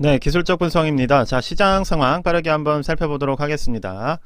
네, 기술적 분석입니다. 자, 시장 상황 빠르게 한번 살펴보도록 하겠습니다.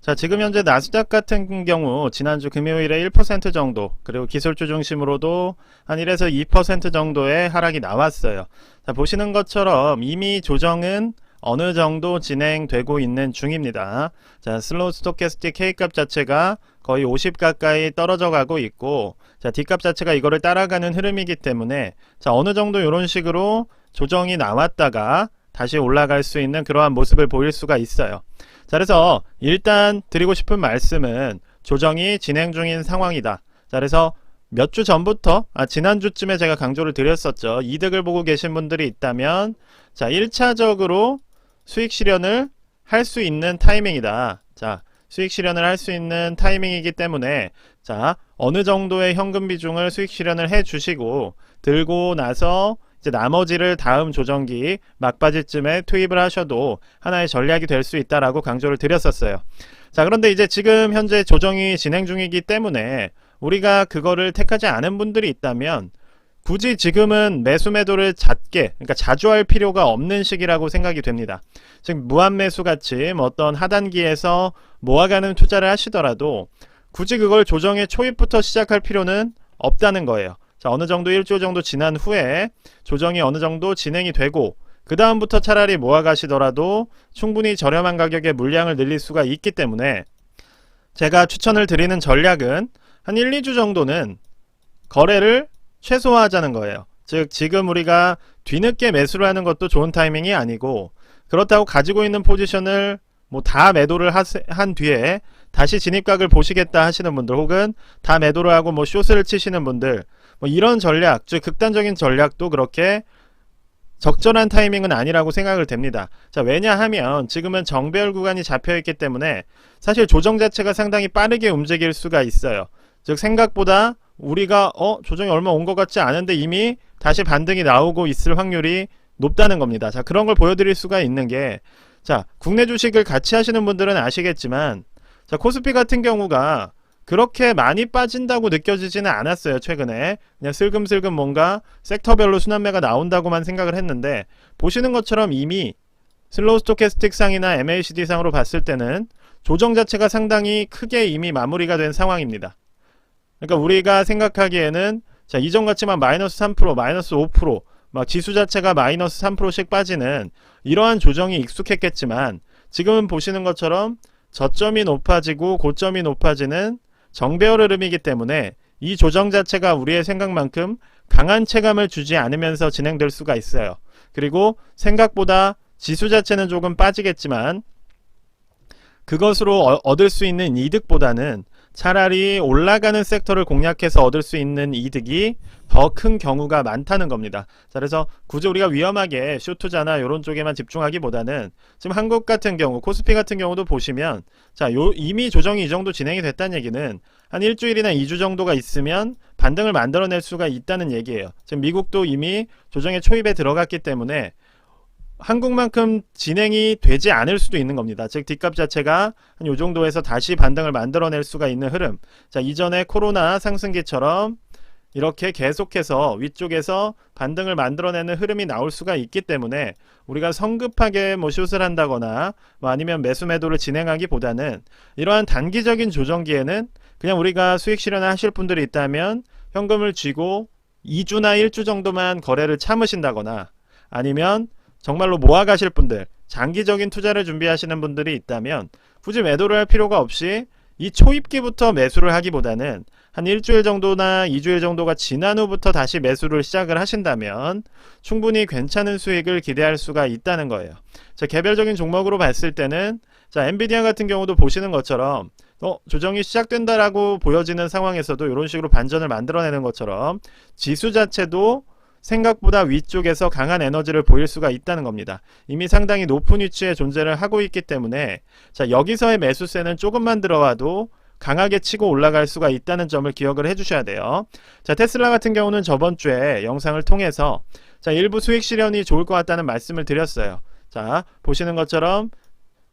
자, 지금 현재 나스닥 같은 경우 지난주 금요일에 1% 정도, 그리고 기술주 중심으로도 한 1에서 2% 정도의 하락이 나왔어요. 자, 보시는 것처럼 이미 조정은 어느 정도 진행되고 있는 중입니다. 자, 슬로우 스토캐스틱 K값 자체가 거의 50 가까이 떨어져 가고 있고, 자, D값 자체가 이거를 따라가는 흐름이기 때문에, 자, 어느 정도 이런 식으로 조정이 나왔다가 다시 올라갈 수 있는 그러한 모습을 보일 수가 있어요. 자, 그래서 일단 드리고 싶은 말씀은 조정이 진행 중인 상황이다. 자, 그래서 몇 주 전부터, 아, 지난주쯤에 제가 강조를 드렸었죠. 이득을 보고 계신 분들이 있다면, 자, 1차적으로 수익 실현을 할 수 있는 타이밍이다. 자, 수익 실현을 할 수 있는 타이밍이기 때문에, 자, 어느 정도의 현금 비중을 수익 실현을 해 주시고, 들고 나서 이제 나머지를 다음 조정기 막바지쯤에 투입을 하셔도 하나의 전략이 될 수 있다라고 강조를 드렸었어요. 자, 그런데 이제 지금 현재 조정이 진행 중이기 때문에 우리가 그거를 택하지 않은 분들이 있다면 굳이 지금은 매수 매도를 잦게, 그러니까 자주 할 필요가 없는 시기라고 생각이 됩니다. 즉, 무한 매수 같이 뭐 어떤 하단기에서 모아가는 투자를 하시더라도 굳이 그걸 조정의 초입부터 시작할 필요는 없다는 거예요. 자, 어느 정도 일주일 정도 지난 후에 조정이 어느 정도 진행이 되고 그 다음부터 차라리 모아가시더라도 충분히 저렴한 가격에 물량을 늘릴 수가 있기 때문에 제가 추천을 드리는 전략은 한 1, 2주 정도는 거래를 최소화하자는 거예요. 즉 지금 우리가 뒤늦게 매수를 하는 것도 좋은 타이밍이 아니고 그렇다고 가지고 있는 포지션을 뭐 다 매도를 한 뒤에 다시 진입각을 보시겠다 하시는 분들 혹은 다 매도를 하고 뭐 숏을 치시는 분들 뭐 이런 전략, 즉 극단적인 전략도 그렇게 적절한 타이밍은 아니라고 생각을 됩니다. 자, 왜냐하면 지금은 정배열 구간이 잡혀 있기 때문에 사실 조정 자체가 상당히 빠르게 움직일 수가 있어요. 즉 생각보다 우리가 어 조정이 얼마 온 것 같지 않은데 이미 다시 반등이 나오고 있을 확률이 높다는 겁니다. 자, 그런 걸 보여드릴 수가 있는 게 자, 국내 주식을 같이 하시는 분들은 아시겠지만 자, 코스피 같은 경우가 그렇게 많이 빠진다고 느껴지지는 않았어요, 최근에. 그냥 슬금슬금 뭔가 섹터별로 순환매가 나온다고만 생각을 했는데, 보시는 것처럼 이미 슬로우 스토캐스틱 상이나 MACD 상으로 봤을 때는 조정 자체가 상당히 크게 이미 마무리가 된 상황입니다. 그러니까 우리가 생각하기에는 자, 이전 같지만 마이너스 3%, 마이너스 5%, 막 지수 자체가 마이너스 3%씩 빠지는 이러한 조정이 익숙했겠지만 지금은 보시는 것처럼 저점이 높아지고 고점이 높아지는 정배열 흐름이기 때문에 이 조정 자체가 우리의 생각만큼 강한 체감을 주지 않으면서 진행될 수가 있어요. 그리고 생각보다 지수 자체는 조금 빠지겠지만 그것으로 어- 얻을 수 있는 이득보다는 차라리 올라가는 섹터를 공략해서 얻을 수 있는 이득이 더 큰 경우가 많다는 겁니다. 자, 그래서 굳이 우리가 위험하게 숏 투자나 이런 쪽에만 집중하기보다는 지금 한국 같은 경우, 코스피 같은 경우도 보시면 자, 요 이미 조정이 이 정도 진행이 됐다는 얘기는 한 일주일이나 2주 정도가 있으면 반등을 만들어낼 수가 있다는 얘기예요. 지금 미국도 이미 조정의 초입에 들어갔기 때문에 한국만큼 진행이 되지 않을 수도 있는 겁니다. 즉 D값 자체가 한 요 정도에서 다시 반등을 만들어낼 수가 있는 흐름. 자, 이전에 코로나 상승기처럼 이렇게 계속해서 위쪽에서 반등을 만들어내는 흐름이 나올 수가 있기 때문에 우리가 성급하게 뭐 숏을 한다거나 뭐 아니면 매수 매도를 진행하기보다는 이러한 단기적인 조정기에는 그냥 우리가 수익 실현을 하실 분들이 있다면 현금을 쥐고 2주나 1주 정도만 거래를 참으신다거나 아니면 정말로 모아가실 분들, 장기적인 투자를 준비하시는 분들이 있다면 굳이 매도를 할 필요가 없이 이 초입기부터 매수를 하기보다는 한 일주일 정도나 2주일 정도가 지난 후부터 다시 매수를 시작을 하신다면 충분히 괜찮은 수익을 기대할 수가 있다는 거예요. 자, 개별적인 종목으로 봤을 때는 자, 엔비디아 같은 경우도 보시는 것처럼 어, 조정이 시작된다라고 보여지는 상황에서도 이런 식으로 반전을 만들어내는 것처럼 지수 자체도 생각보다 위쪽에서 강한 에너지를 보일 수가 있다는 겁니다. 이미 상당히 높은 위치에 존재를 하고 있기 때문에 자, 여기서의 매수세는 조금만 들어와도 강하게 치고 올라갈 수가 있다는 점을 기억을 해주셔야 돼요. 자, 테슬라 같은 경우는 저번 주에 영상을 통해서 자, 일부 수익 실현이 좋을 것 같다는 말씀을 드렸어요. 자, 보시는 것처럼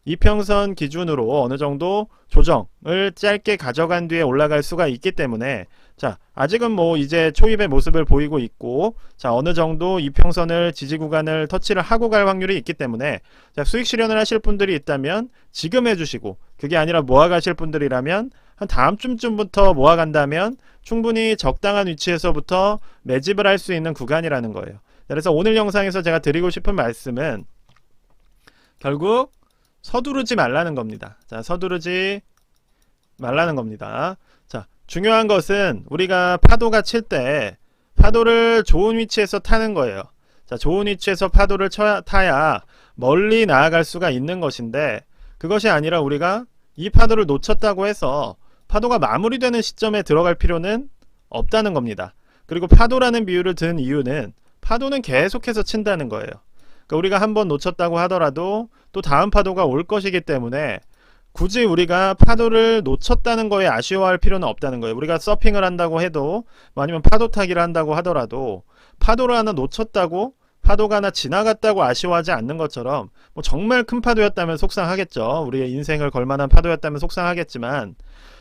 이평선 기준으로 어느 정도 조정을 짧게 가져간 뒤에 올라갈 수가 있기 때문에 자 아직은 뭐 이제 초입의 모습을 보이고 있고 자 어느 정도 이평선을 지지 구간을 터치를 하고 갈 확률이 있기 때문에 자 수익 실현을 하실 분들이 있다면 지금 해주시고 그게 아니라 모아 가실 분들이라면 한 다음 쯤쯤부터 모아 간다면 충분히 적당한 위치에서부터 매집을 할 수 있는 구간이라는 거예요. 그래서 오늘 영상에서 제가 드리고 싶은 말씀은 결국 서두르지 말라는 겁니다. 자, 서두르지 말라는 겁니다. 자, 중요한 것은 우리가 파도가 칠 때 파도를 좋은 위치에서 타는 거예요. 자, 좋은 위치에서 파도를 쳐야, 타야 멀리 나아갈 수가 있는 것인데 그것이 아니라 우리가 이 파도를 놓쳤다고 해서 파도가 마무리되는 시점에 들어갈 필요는 없다는 겁니다. 그리고 파도라는 비유를 든 이유는 파도는 계속해서 친다는 거예요. 그러니까 우리가 한 번 놓쳤다고 하더라도 또 다음 파도가 올 것이기 때문에 굳이 우리가 파도를 놓쳤다는 거에 아쉬워할 필요는 없다는 거예요. 우리가 서핑을 한다고 해도 뭐 아니면 파도 타기를 한다고 하더라도 파도를 하나 놓쳤다고 파도가 하나 지나갔다고 아쉬워하지 않는 것처럼 뭐 정말 큰 파도였다면 속상하겠죠. 우리의 인생을 걸만한 파도였다면 속상하겠지만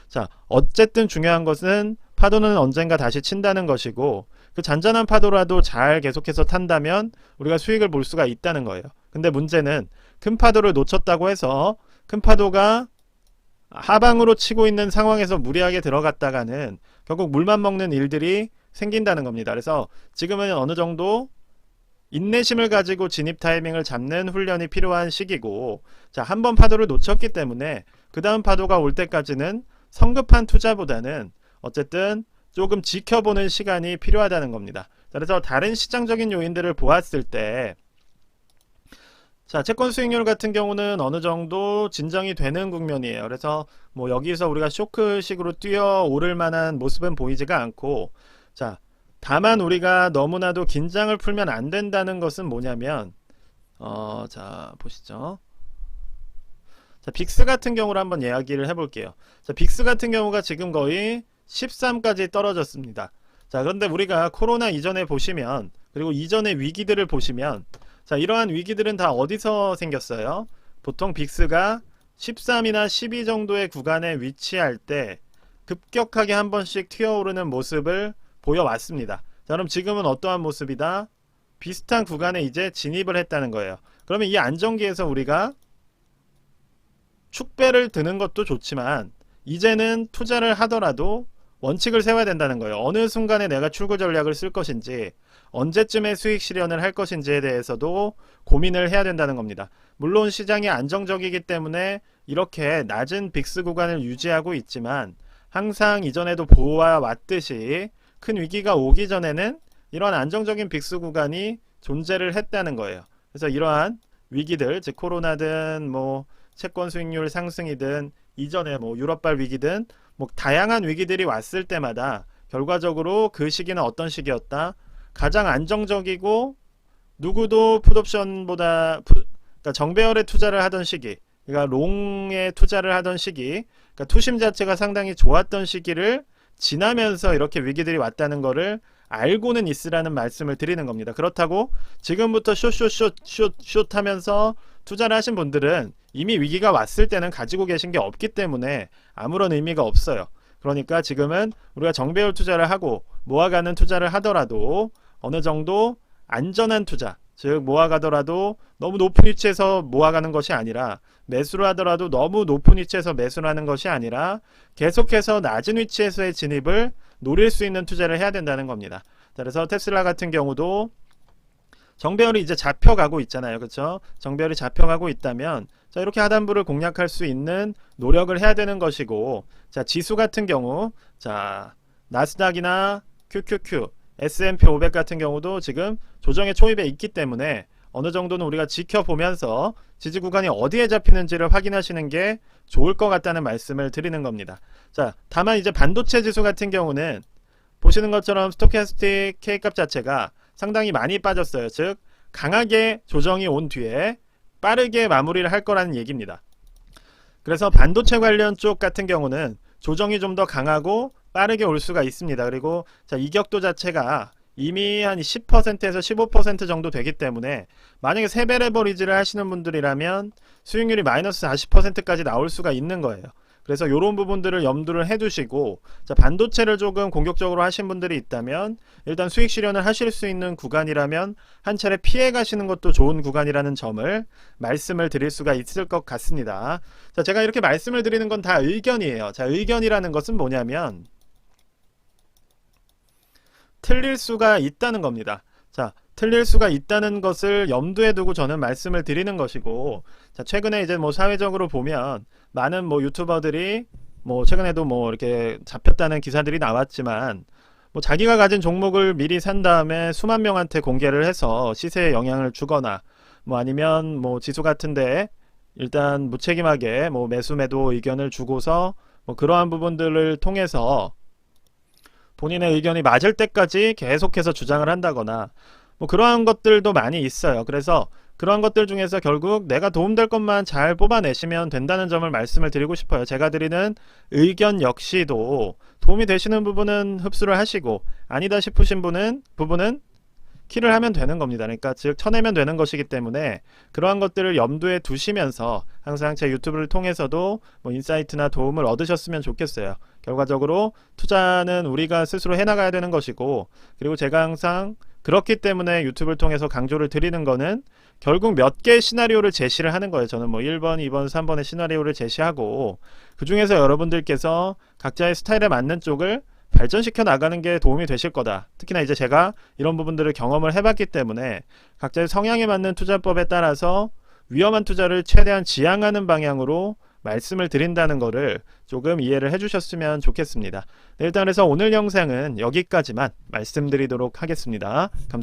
자 어쨌든 중요한 것은 파도는 언젠가 다시 친다는 것이고 그 잔잔한 파도라도 잘 계속해서 탄다면 우리가 수익을 볼 수가 있다는 거예요. 근데 문제는 큰 파도를 놓쳤다고 해서 큰 파도가 하방으로 치고 있는 상황에서 무리하게 들어갔다가는 결국 물만 먹는 일들이 생긴다는 겁니다. 그래서 지금은 어느 정도 인내심을 가지고 진입 타이밍을 잡는 훈련이 필요한 시기고 자, 한 번 파도를 놓쳤기 때문에 그 다음 파도가 올 때까지는 성급한 투자보다는 어쨌든 조금 지켜보는 시간이 필요하다는 겁니다. 자, 그래서 다른 시장적인 요인들을 보았을 때 자, 채권 수익률 같은 경우는 어느 정도 진정이 되는 국면이에요. 그래서 뭐 여기서 우리가 쇼크식으로 뛰어 오를 만한 모습은 보이지가 않고 자, 다만 우리가 너무나도 긴장을 풀면 안 된다는 것은 뭐냐면 어, 자, 보시죠. 자, 빅스 같은 경우를 한번 이야기를 해 볼게요. 자, 빅스 같은 경우가 지금 거의 13까지 떨어졌습니다. 자, 그런데 우리가 코로나 이전에 보시면 그리고 이전의 위기들을 보시면 자, 이러한 위기들은 다 어디서 생겼어요? 보통 빅스가 13이나 12 정도의 구간에 위치할 때 급격하게 한 번씩 튀어오르는 모습을 보여왔습니다. 자, 그럼 지금은 어떠한 모습이다? 비슷한 구간에 이제 진입을 했다는 거예요. 그러면 이 안정기에서 우리가 축배를 드는 것도 좋지만 이제는 투자를 하더라도 원칙을 세워야 된다는 거예요. 어느 순간에 내가 출구 전략을 쓸 것인지 언제쯤에 수익 실현을 할 것인지에 대해서도 고민을 해야 된다는 겁니다. 물론 시장이 안정적이기 때문에 이렇게 낮은 빅스 구간을 유지하고 있지만 항상 이전에도 보아 왔듯이 큰 위기가 오기 전에는 이러한 안정적인 빅스 구간이 존재를 했다는 거예요. 그래서 이러한 위기들, 즉 코로나든 뭐 채권 수익률 상승이든 이전에 뭐 유럽발 위기든 뭐 다양한 위기들이 왔을 때마다 결과적으로 그 시기는 어떤 시기였다? 가장 안정적이고 누구도 풋옵션보다 푸, 그러니까 정배열에 투자를 하던 시기, 그러니까 롱에 투자를 하던 시기, 그러니까 투심 자체가 상당히 좋았던 시기를 지나면서 이렇게 위기들이 왔다는 거를 알고는 있으라는 말씀을 드리는 겁니다. 그렇다고 지금부터 숏숏숏숏 하면서 투자를 하신 분들은 이미 위기가 왔을 때는 가지고 계신 게 없기 때문에 아무런 의미가 없어요. 그러니까 지금은 우리가 정배열 투자를 하고 모아가는 투자를 하더라도 어느 정도 안전한 투자, 즉 모아가더라도 너무 높은 위치에서 모아가는 것이 아니라 매수를 하더라도 너무 높은 위치에서 매수를 하는 것이 아니라 계속해서 낮은 위치에서의 진입을 노릴 수 있는 투자를 해야 된다는 겁니다. 자, 그래서 테슬라 같은 경우도 정배열이 이제 잡혀가고 있잖아요. 그렇죠? 정배열이 잡혀가고 있다면 자, 이렇게 하단부를 공략할 수 있는 노력을 해야 되는 것이고 자, 지수 같은 경우 자, 나스닥이나 QQQ, S&P 500 같은 경우도 지금 조정의 초입에 있기 때문에 어느 정도는 우리가 지켜보면서 지지 구간이 어디에 잡히는지를 확인하시는 게 좋을 것 같다는 말씀을 드리는 겁니다. 자, 다만 이제 반도체 지수 같은 경우는 보시는 것처럼 스토캐스틱 K값 자체가 상당히 많이 빠졌어요. 즉 강하게 조정이 온 뒤에 빠르게 마무리를 할 거라는 얘기입니다. 그래서 반도체 관련 쪽 같은 경우는 조정이 좀 더 강하고 빠르게 올 수가 있습니다. 그리고 자, 이격도 자체가 이미 한 10%에서 15% 정도 되기 때문에 만약에 세배 레버리지를 하시는 분들이라면 수익률이 마이너스 40%까지 나올 수가 있는 거예요. 그래서 이런 부분들을 염두를 해두시고 자, 반도체를 조금 공격적으로 하신 분들이 있다면 일단 수익 실현을 하실 수 있는 구간이라면 한 차례 피해 가시는 것도 좋은 구간이라는 점을 말씀을 드릴 수가 있을 것 같습니다. 자, 제가 이렇게 말씀을 드리는 건 다 의견이에요. 자, 의견이라는 것은 뭐냐면 틀릴 수가 있다는 겁니다. 자, 틀릴 수가 있다는 것을 염두에 두고 저는 말씀을 드리는 것이고, 자, 최근에 이제 뭐 사회적으로 보면 많은 뭐 유튜버들이 뭐 최근에도 뭐 이렇게 잡혔다는 기사들이 나왔지만, 뭐 자기가 가진 종목을 미리 산 다음에 수만 명한테 공개를 해서 시세에 영향을 주거나, 뭐 아니면 뭐 지수 같은데 일단 무책임하게 뭐 매수 매도 의견을 주고서 뭐 그러한 부분들을 통해서 본인의 의견이 맞을 때까지 계속해서 주장을 한다거나 뭐 그러한 것들도 많이 있어요. 그래서 그러한 것들 중에서 결국 내가 도움될 것만 잘 뽑아내시면 된다는 점을 말씀을 드리고 싶어요. 제가 드리는 의견 역시도 도움이 되시는 부분은 흡수를 하시고 아니다 싶으신 분은 부분은 키를 하면 되는 겁니다. 그러니까 즉 쳐내면 되는 것이기 때문에 그러한 것들을 염두에 두시면서 항상 제 유튜브를 통해서도 뭐 인사이트나 도움을 얻으셨으면 좋겠어요. 결과적으로 투자는 우리가 스스로 해나가야 되는 것이고 그리고 제가 항상 그렇기 때문에 유튜브를 통해서 강조를 드리는 거는 결국 몇 개의 시나리오를 제시를 하는 거예요. 저는 뭐 1번, 2번, 3번의 시나리오를 제시하고 그 중에서 여러분들께서 각자의 스타일에 맞는 쪽을 발전시켜 나가는 게 도움이 되실 거다. 특히나 이제 제가 이런 부분들을 경험을 해봤기 때문에 각자의 성향에 맞는 투자법에 따라서 위험한 투자를 최대한 지양하는 방향으로 말씀을 드린다는 거를 조금 이해를 해주셨으면 좋겠습니다. 네, 일단 그래서 오늘 영상은 여기까지만 말씀드리도록 하겠습니다. 감사합니다.